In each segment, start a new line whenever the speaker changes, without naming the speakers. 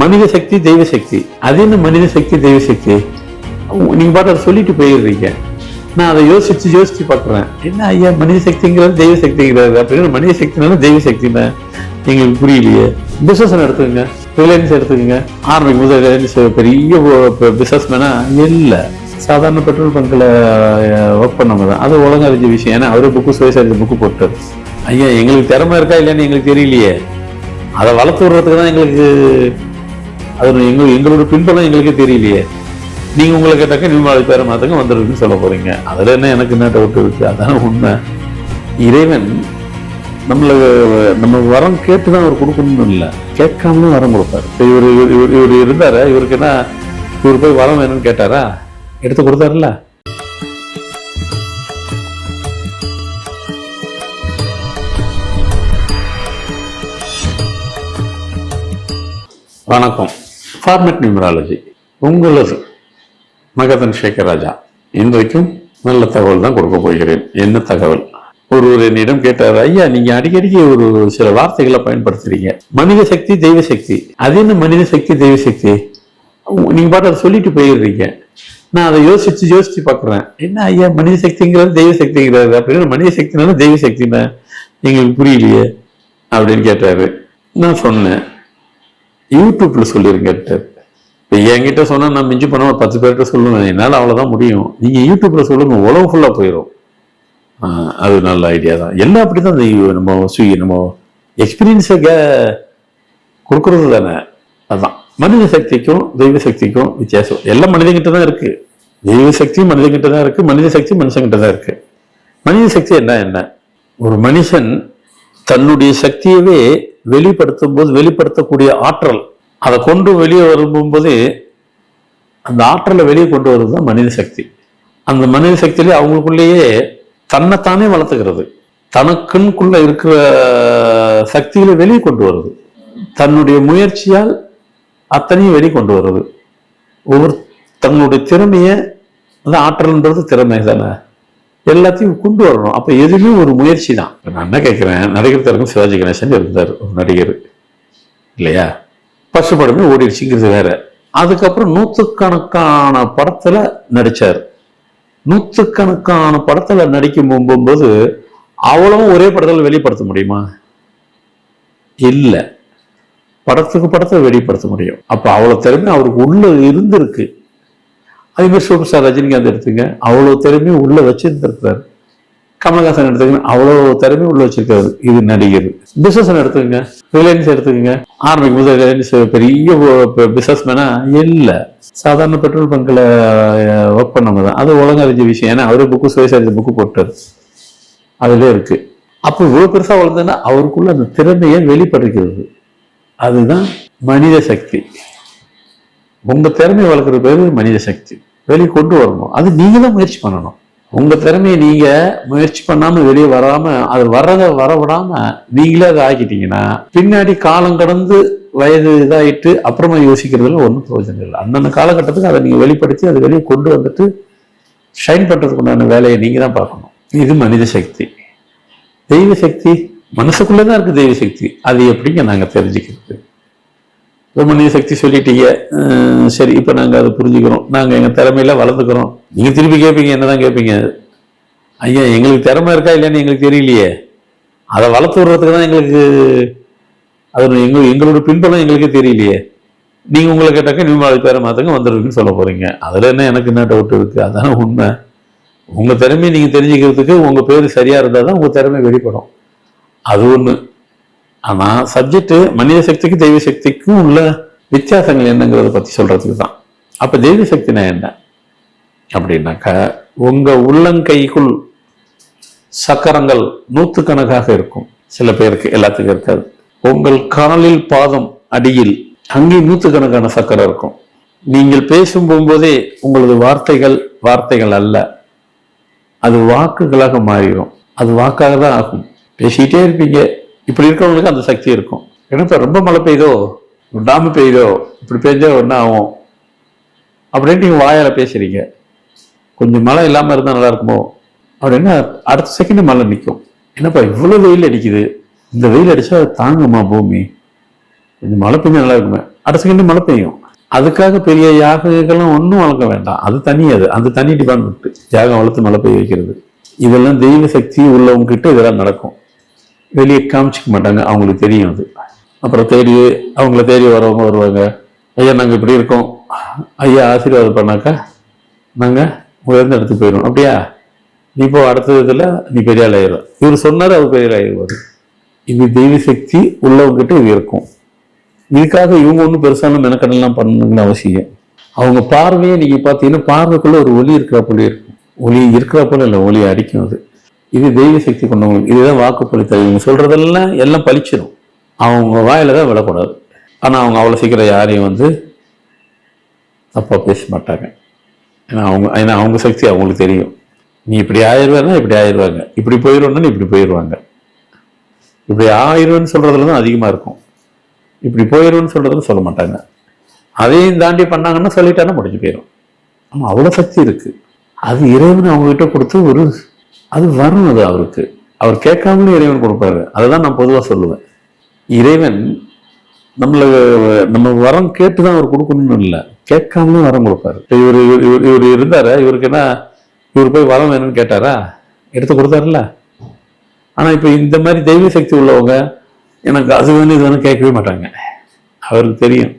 மனித சக்தி தெய்வ சக்தி. அது என்ன மனித சக்தி தெய்வ சக்தி? நீங்க பாட்டு அதை சொல்லிட்டு போயிடுறீங்க. நான் அதை யோசிச்சு யோசிச்சு பார்க்குறேன். என்ன ஐயா மனித சக்திங்கிறது தெய்வ சக்திங்கிறது? அப்படின்னு மனித சக்தினால தெய்வ சக்தினா எங்களுக்கு புரியலையே. பிசினஸ் எடுத்துக்கோங்க ரிலையன்ஸ் எடுத்துக்கோங்க. ஆரம்பிக்கும் போது ரிலையன்ஸ் பெரிய பிசினஸ் மேனா இல்லை. சாதாரண பெட்ரோல் பங்கில் ஒர்க் பண்ணவங்க தான். அது ஒழுங்கா அறிஞ்ச விஷயம். ஏன்னா அவரே புக்கு சுயசாரி புக்கு போட்டார் ஐயா எங்களுக்கு திறமை இருக்கா இல்லைன்னு எங்களுக்கு தெரியலையே. அதை வளர்த்து விடுறதுக்கு தான் எங்களுக்கு அது எங்க எங்களோட பின்பலம் எங்களுக்கே தெரியலையே. நீங்கள் உங்களை கேட்டாக்க நிர்மலை பேர மாத்தங்க வந்துருக்குன்னு சொல்ல போகிறீங்க அதுல என்ன எனக்கு என்ன டவுட் இருக்குது அதான உண்மை. இறைவன் நம்மள நம்ம வரம் கேட்டு தான் அவர் கொடுக்கணும்னு இல்லை. கேட்காமலும் வரம் கொடுப்பார். இப்போ இவர் இவர் இவர் இருந்தார்? இவருக்கு என்ன இவர் போய் வரம் வேணும்னு கேட்டாரா? எடுத்து கொடுத்தாருல்ல? வணக்கம். ஃபார்மேட் நியூமராலஜி உங்களது மகதன் சேகர் ராஜா இன்றைக்கும் நல்ல தகவல் தான் கொடுக்க போகிறேன். என்ன தகவல்? ஒருவர் என்னிடம் கேட்டார் ஐயா நீங்க அடிக்கடிக்கு ஒரு சில வார்த்தைகளை பயன்படுத்துறீங்க. மனித சக்தி தெய்வ சக்தி. அது என்ன மனித சக்தி தெய்வ சக்தி? நீங்க பாட்டு அதை சொல்லிட்டு போயிடுறீங்க. நான் அதை யோசிச்சு யோசிச்சு பார்க்குறேன். என்ன ஐயா மனித சக்திங்கிறது தெய்வ சக்திங்கிறது? அப்படின்னு மனித சக்தினால தெய்வ சக்தினா எங்களுக்கு புரியலையே அப்படின்னு கேட்டாரு. நான் சொன்னேன். யூடியூப்ல சொல்லிருங்கட்டார் இப்போ என்கிட்ட சொன்னால் நான் மிஞ்சி பண்ண பத்து பேர்கிட்ட சொல்லுவேன் என்னால் அவ்வளோதான் முடியும். நீங்கள் யூடியூப்பில் சொல்லுங்க உலகம் ஃபுல்லாக போயிடும் அது நல்ல ஐடியா தான். எல்லாம் அப்படி தான் நம்ம ஸ்விக்கி நம்ம எக்ஸ்பீரியன்ஸை கொடுக்குறது தானே. அதுதான் மனித சக்திக்கும் தெய்வ சக்திக்கும் வித்தியாசம். எல்லாம் மனிதங்கிட்ட தான் இருக்குது தெய்வ சக்தியும் மனிதங்கிட்ட தான் இருக்குது மனித சக்தி மனுஷங்கிட்ட தான் இருக்குது மனித சக்தி என்ன என்ன? ஒரு மனுஷன் தன்னுடைய சக்தியவே வெளிப்படுத்தும் போது வெளிப்படுத்தக்கூடிய ஆற்றல் அதை கொண்டு வெளியே வரும்போது அந்த ஆற்றலை வெளியே கொண்டு வருவது தான் மனித சக்தி. அந்த மனித சக்தியிலே அவங்களுக்குள்ளேயே தன்னைத்தானே வளர்த்துக்கிறது. தனக்குன்னுக்குள்ள இருக்கிற சக்திகளை வெளியே கொண்டு வருது. தன்னுடைய முயற்சியால் அத்தனையும் வெளியே கொண்டு வருது. ஒவ்வொரு தன்னுடைய திறமையை அந்த ஆற்றல்ன்றது திறமை தானே? எல்லாத்தையும் கொண்டு வரணும். அப்ப எதுவுமே ஒரு முயற்சி தான் இப்ப நான் என்ன கேட்கிறேன் நடிகர் திறக்கும் சிவாஜி கணேசன் இருந்தார் ஒரு நடிகர். இல்லையா? ஃபர்ஸ்ட் படமே ஓடிடுச்சுங்கிறது வேற. அதுக்கப்புறம் நூற்றுக்கணக்கான படத்துல நடிச்சார். நூற்றுக்கணக்கான படத்துல நடிக்கும் போகும்போது அவ்வளவும் ஒரே படத்தில் வெளிப்படுத்த முடியுமா? இல்லை. படத்துக்கு படத்தை வெளிப்படுத்த முடியும். அப்ப அவ்வளவு திறமை அவருக்கு உள்ள இருந்திருக்கு. அதே மாதிரி சூப்பர் ஸ்டார் ரஜினிகாந்த் எடுத்துங்க அவ்வளோ திறமையும் உள்ளே வச்சிருந்திருக்கிறாரு. கமலஹாசன் எடுத்துக்கங்க அவ்வளோ திறமை உள்ளே வச்சிருக்காரு இது நடிகர். பிசினஸ் எடுத்துக்கங்க ரிலையன்ஸ் எடுத்துக்கங்க. ஆரம்பிக்கும் போது ரிலையன்ஸ் பெரிய பிசினஸ் மேனா இல்லை. சாதாரண பெட்ரோல் பங்கில் ஒர்க் பண்ணவங்க தான். அது ஒழுங்கா அறிஞ்ச விஷயம். ஏன்னா அவரே புக்கு சுயசாரி புக்கு போட்டாரு. அதுல இருக்கு. அப்போ இவ்வளோ பெருசாக வளர்ந்ததுன்னா அவருக்குள்ள அந்த திறமையை வெளிப்படுகிறது. அதுதான் மனித சக்தி. உங்க திறமையை வளர்க்குற பேரு மனித சக்தி. வெளியே கொண்டு வரணும். அது நீங்க தான் முயற்சி பண்ணணும். உங்க திறமையை நீங்க முயற்சி பண்ணாம வெளியே வராம அது வர்றதை வர விடாமல் நீங்களே அதை ஆக்கிட்டீங்கன்னா பின்னாடி காலம் கடந்து வயது இதாகிட்டு அப்புறமா யோசிக்கிறதுல ஒன்றும் பிரயோஜனம் இல்லை. அந்தந்த காலகட்டத்துக்கு அதை நீங்க வெளிப்படுத்தி அதை வெளியே கொண்டு வந்துட்டு ஷைன் பண்றதுக்கு உண்டான வேலையை நீங்க தான் பார்க்கணும். இது மனித சக்தி. தெய்வ சக்தி மனசுக்குள்ளே தான் இருக்கு தெய்வ சக்தி. அது எப்படிங்க நாங்கள் தெரிஞ்சுக்கிறது? ரொம்ப நீ சக்தி சொல்லிட்டீங்க. சரி இப்போ நாங்கள் அதை புரிஞ்சுக்கிறோம். நாங்கள் எங்கள் திறமையில வளர்ந்துக்கிறோம். நீங்கள் திருப்பி கேட்பீங்க என்னதான் கேட்பீங்க ஐயா எங்களுக்கு திறமை இருக்கா இல்லைன்னு எங்களுக்கு தெரியலையே. அதை வளர்த்து விடுறதுக்கு தான் எங்களுக்கு அது எங்க எங்களோட பின்புலம் எங்களுக்கு தெரியலையே. நீங்கள் உங்களை கேட்டாக்க நிர்மலை பேரை மாற்றுங்க வந்துருக்குன்னு சொல்ல போகிறீங்க அதில் என்ன எனக்கு என்ன டவுட் இருக்குது அதான உண்மை. உங்கள் திறமையை நீங்கள் தெரிஞ்சுக்கிறதுக்கு உங்கள் பேர் சரியாக இருந்தால் தான் உங்கள் திறமை வெளிப்படும். அது ஒன்று ஆனா சப்ஜெக்ட் மனித சக்திக்கு தெய்வ சக்திக்கும் உள்ள வித்தியாசங்கள் என்னங்கிறத பத்தி சொல்றதுக்கு தான் அப்ப தெய்வ சக்தினா என்ன? அப்படின்னாக்கா உங்க உள்ளங்கைக்குள் சக்கரங்கள் நூற்றுக்கணக்காக இருக்கும். சில பேருக்கு எல்லாத்துக்கும் இருக்காது. உங்கள் காலில் பாதம் அடியில் அங்கே நூற்றுக்கணக்கான சக்கரம் இருக்கும். நீங்கள் பேசும் போகும்போதே உங்களது வார்த்தைகள் வார்த்தைகள் அல்ல. அது வாக்குகளாக மாறிடும். அது வாக்காக தான் ஆகும். பேசிக்கிட்டே இருப்பீங்க. இப்படி இருக்கிறவங்களுக்கு அந்த சக்தி இருக்கும். ஏன்னா ரொம்ப மழை பெய்யுதோ? விடாம பெய்யுதோ? இப்படி பெஞ்சா ஒன்றா ஆகும்? அப்படின்ட்டு நீங்கள் வாயால் பேசுறீங்க. கொஞ்சம் மழை இல்லாமல் இருந்தால் நல்லா இருக்குமோ? அப்படின்னா அடுத்த செகண்ட் மழை நிற்கும் என்னப்பா இவ்வளோ வெயில் அடிக்குது. இந்த வெயில் அடித்தா தாங்குமா பூமி? கொஞ்சம் மழை பெஞ்சா நல்லா இருக்குமே. அடுத்த செகண்ட் மழை பெய்யும். அதுக்காக பெரிய யாகங்கள்லாம் ஒன்றும் வளர்க்க வேண்டாம். அது தனி அது. அந்த தனி டிபார்ட்மெண்ட் யாகம் வளர்த்து மழை பெய்ய வைக்கிறது. இதெல்லாம் தெய்வ சக்தி உள்ளவங்க கிட்ட இதெல்லாம் நடக்கும். வெளியே காமிச்சிக்க மாட்டாங்க. அவங்களுக்கு தெரியும் அது. அப்புறம் தேடி அவங்கள தேடி வரவங்க வருவாங்க. ஐயா நாங்கள் இப்படி இருக்கோம். ஐயா ஆசீர்வாதம் பண்ணாக்கா நாங்கள் உயர்ந்த இடத்துக்கு போயிடுவோம். அப்படியா? நீ இப்போ அடுத்த இதில் நீ பெரிய ஆளாயிரும் இவர் சொன்னார் அவர் பெரிய ஆள் ஆயிடுவார். இது தெய்வ சக்தி உள்ளவங்ககிட்ட இது இருக்கும். இதுக்காக இவங்க ஒன்றும் பெருசான மெனக்கடலாம் பண்ணணுங்கன்னு அவசியம் அவங்க பார்வையே நீங்கள் பார்த்தீங்கன்னா பார்வைக்குள்ளே ஒரு ஒளி இருக்கிற போல இருக்கும். ஒளி இருக்கிற போல இல்லை ஒலி அடிக்கும் அது. இது தெய்வ சக்தி கொண்டவங்க இதுதான் வாக்குப்பளித்தல். இவங்க சொல்கிறதெல்லாம் எல்லாம் பளிச்சிடும் அவங்க வாயில் தான் விடக்கூடாது ஆனால் அவங்க அவ்வளோ சீக்கிரம் யாரையும் வந்து தப்பாக பேச மாட்டாங்க. ஏன்னா அவங்க ஏன்னா அவங்க சக்தி அவங்களுக்கு தெரியும். நீ இப்படி ஆயிடுவேன்னா இப்படி ஆயிடுவாங்க. இப்படி போயிடுவோம்னா இப்படி போயிடுவாங்க இப்படி ஆயிடுவேன்னு சொல்கிறதுல தான் அதிகமாக இருக்கும். இப்படி போயிடுவேன்னு சொல்கிறதுல சொல்ல மாட்டாங்க. அதையும் தாண்டி பண்ணாங்கன்னா சொல்லிட்டாங்கன்னா முடிஞ்சு போயிடும் ஆமாம் அவ்வளோ சக்தி இருக்குது அது இறைவன் அவங்ககிட்ட கொடுத்து ஒரு அது வரும் அது அவருக்கு. அவர் கேட்காமலே இறைவன் கொடுப்பாரு. அதை தான் நான் பொதுவாக சொல்லுவேன். இறைவன் நம்மளை நம்ம வரம் கேட்டு தான் அவர் கொடுக்கணும்னு இல்லை. கேட்காமலே வரம் கொடுப்பாரு. இவர் இவர் இவர் இருந்தார் இருந்தாரு. இவருக்கு என்ன இவர் போய் வரம் வேணும்னு கேட்டாரா? எடுத்து கொடுத்தாருல்ல. ஆனால் இப்போ இந்த மாதிரி தெய்வ சக்தி உள்ளவங்க எனக்கு அது வேணும் இது வேணும் கேட்கவே மாட்டாங்க. அவருக்கு தெரியும்.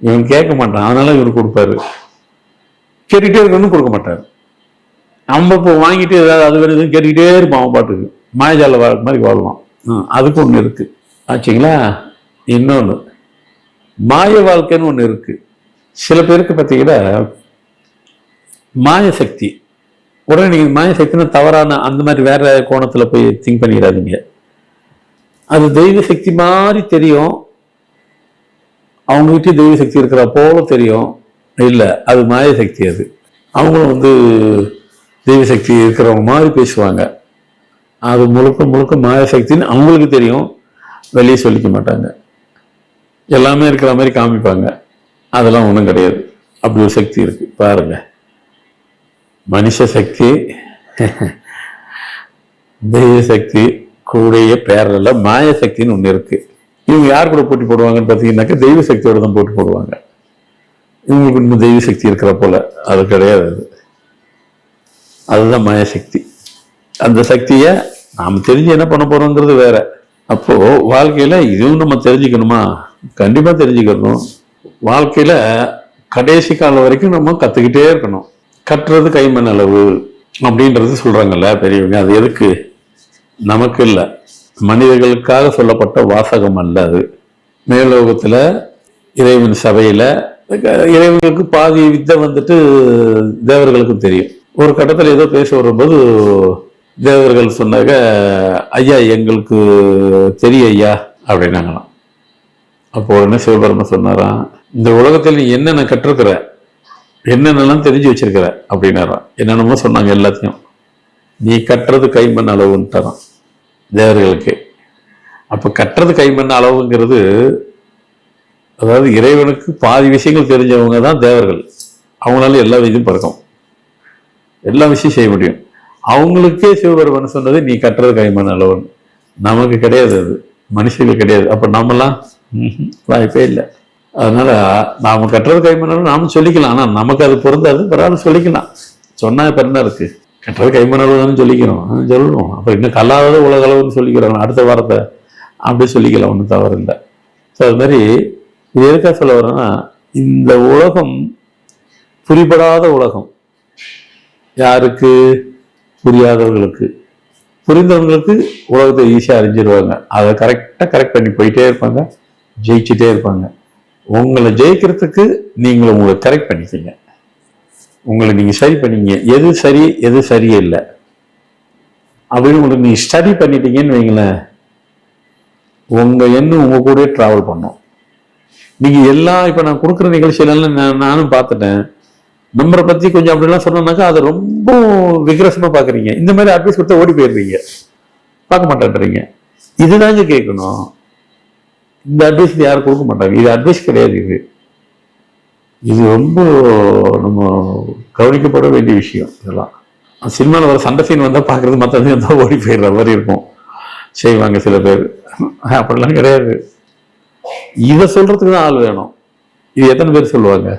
இவன் கேட்க மாட்டான். அதனால இவர் கொடுப்பாரு. கேட்டுகிட்டே இருக்கணும்னு கொடுக்க மாட்டார். நம்ம இப்போ வாங்கிட்டு ஏதாவது அது வேணும் எதுவும் கேட்டுக்கிட்டே இருப்பான் அவன் பாட்டுக்கு. மாயஜால வாழ்க்கை மாதிரி வாழ்வான். அதுக்கு ஒன்று இருக்கு. ஆச்சுங்களா? இன்னொன்று மாய வாழ்க்கைன்னு ஒன்று இருக்கு. சில பேருக்கு பார்த்தீங்கன்னா மாய சக்தி. உடனே நீங்கள் மாய சக்தினா தவறான அந்த மாதிரி வேற கோணத்தில் போய் திங்க் பண்ணிக்கிறாதீங்க அது தெய்வ சக்தி மாதிரி தெரியும். அவங்ககிட்ட தெய்வ சக்தி இருக்கிற போல தெரியும். இல்லை அது மாய சக்தி அது. அவங்களும் வந்து தெய்வ சக்தி இருக்கிறவங்க மாதிரி பேசுவாங்க. அது முழுக்க முழுக்க மாய சக்தின்னு அவங்களுக்கு தெரியும். வெளியே சொல்லிக்க மாட்டாங்க. எல்லாமே இருக்கிற மாதிரி காமிப்பாங்க. அதெல்லாம் ஒன்றும் கிடையாது. அப்படி ஒரு சக்தி இருக்கு. பாருங்க. மனுஷ சக்தி தெய்வ சக்தி கூடைய பேரில் மாய சக்தின்னு ஒன்று இருக்கு. இவங்க யார் கூட போட்டி போடுவாங்கன்னு பார்த்தீங்கன்னாக்கா தெய்வ சக்தியோட தான் போட்டி போடுவாங்க. இவங்களுக்கு இன்னும் தெய்வ சக்தி இருக்கிற போல. அது கிடையாது. அது அதுதான் மாயசக்தி அந்த சக்தியை நாம் தெரிஞ்சு என்ன பண்ண போகிறோங்கிறது வேற. அப்போது வாழ்க்கையில் இதுவும் நம்ம தெரிஞ்சுக்கணுமா? கண்டிப்பாக தெரிஞ்சுக்கணும். வாழ்க்கையில் கடைசி காலம் வரைக்கும் நம்ம கற்றுக்கிட்டே இருக்கணும். கட்டுறது கைமண் அளவு அப்படின்றது சொல்கிறாங்கல்ல பெரியவங்க. அது எதுக்கு? நமக்கு இல்லை. மனிதர்களுக்காக சொல்லப்பட்ட வாசகம் அல்ல அது. மேலோகத்தில் இறைவன் சபையில் இறைவனுக்கு பாதி வித்தை வந்துட்டு தேவர்களுக்கும் தெரியும். ஒரு கட்டத்தில் ஏதோ பேச வரும்போது தேவர்கள் சொன்னாங்க ஐயா எங்களுக்கு தெரியும் ஐயா அப்படின்னாங்களாம். அப்போ உடனே சிவபெருமன் சொன்னாராம் இந்த உலகத்தில் நீ என்னென்ன கற்றுருக்கிற என்னென்னலாம் தெரிஞ்சு வச்சிருக்கிற அப்படின்னாராம். என்னென்னமோ சொன்னாங்க எல்லாத்தையும். நீ கட்டுறது கைமண் அளவுன்ட்டாராம் தேவர்களுக்கு. அப்போ கட்டுறது கைமண் அளவுங்கிறது அதாவது இறைவனுக்கு பாதி விஷயங்கள் தெரிஞ்சவங்க தான் தேவர்கள். அவங்களால எல்லா விஷயம் பறக்கும். எல்லா விஷயம் செய்ய முடியும். அவங்களுக்கே சிவபெருமன் சொன்னது நீ கட்டுறது கைமண் அளவுன்னு நமக்கு கிடையாது அது. மனுஷங்களுக்கு கிடையாது. அப்ப நாமெல்லாம் வாய்ப்பே இல்லை. அதனால நாம கட்டுறது கைமண் அளவு நாம சொல்லிக்கலாம். ஆனா நமக்கு அது பொருந்தாது. பரவாயில்ல சொல்லிக்கலாம். சொன்னா இப்ப என்ன இருக்கு? கட்டுறது கைமண் அளவுன்னு சொல்லிக்கிறோம். சொல்லணும் அப்ப இன்னும் கல்லாதது உலக அளவுன்னு சொல்லிக்கிறோம். அடுத்த வாரத்தை அப்படி சொல்லிக்கலாம் ஒன்றும் தவறு இல்லை. ஸோ அது மாதிரி இது எதுக்காக சொல்ல வரேன்னா இந்த உலகம் புரிபடாத உலகம். யாருக்கு? புரியாதவர்களுக்கு புரிந்தவங்களுக்கு உலகத்தை ஈஸியாக அறிஞ்சிருவாங்க. அதை கரெக்டாக கரெக்ட் பண்ணி போயிட்டே இருப்பாங்க. ஜெயிச்சுட்டே இருப்பாங்க. உங்களை ஜெயிக்கிறதுக்கு நீங்கள் உங்களை கரெக்ட் பண்ணிக்கங்க. உங்களை நீங்கள் சரி பண்ணிங்க எது சரி எது சரியில்லை. அப்படின்னு உங்களுக்கு நீங்கள் ஸ்டடி பண்ணிட்டீங்கன்னு வைங்களேன். உங்கள் எண்ணம் உங்கள் கூட ட்ராவல் பண்ணும். நீங்கள் எல்லா இப்போ நான் கொடுக்குற நிகழ்ச்சியிலலாம் நான் நானும் பார்த்துட்டேன். நம்மளை பத்தி கொஞ்சம் அப்படிலாம் சொன்னோம்னாக்கா அதை ரொம்ப விக்ரசமா பாக்குறீங்க இந்த மாதிரி அட்வைஸ் கொடுத்தா ஓடி போயிடுறீங்க. பார்க்க மாட்டேன்றீங்க. இதுதாங்க கேட்கணும். இந்த அட்வைஸ் யாரும் கொடுக்க மாட்டாங்க. இது அட்வைஸ் கிடையாது இது. இது ரொம்ப நம்ம கவனிக்கப்பட வேண்டிய விஷயம் இதெல்லாம். சினிமாவில் வர சண்டை சீன் வந்தால் பார்க்குறது மற்றதையும் வந்தால் ஓடி போயிடுற மாதிரி இருக்கும். செய்வாங்க சில பேர். அப்படிலாம் கிடையாது. இதை சொல்றதுக்கு தான் ஆள் வேணும். இது எத்தனை பேர் சொல்லுவாங்க?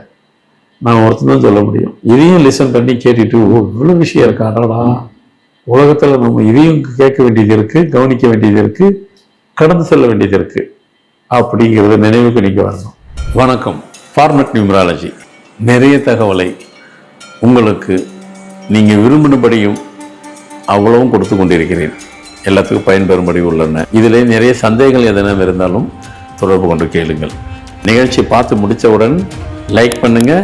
நான் ஒருத்தன் தான் சொல்ல முடியும். இதையும் லிசன் பண்ணி கேட்டுட்டு ஓ இவ்வளோ விஷயம் இருக்காடா உலகத்தில் நம்ம இதையும் கேட்க வேண்டியது இருக்குது கவனிக்க வேண்டியது இருக்குது கடந்து செல்ல வேண்டியது இருக்குது அப்படிங்கிறத நினைவுக்கு நீங்கள் வரணும். வணக்கம். ஃபார்மட் நியூமராலஜி நிறைய தகவலை உங்களுக்கு நீங்கள் விரும்பினபடியும் அவ்வளவும் கொடுத்து கொண்டிருக்கிறேன். எல்லாத்துக்கும் பயன்பெறும்படி உள்ளன. இதில் நிறைய சந்தேகங்கள் எதனா இருந்தாலும் தொடர்பு கொண்டு கேளுங்கள். நிகழ்ச்சி பார்த்து முடித்தவுடன் லைக் பண்ணுங்கள்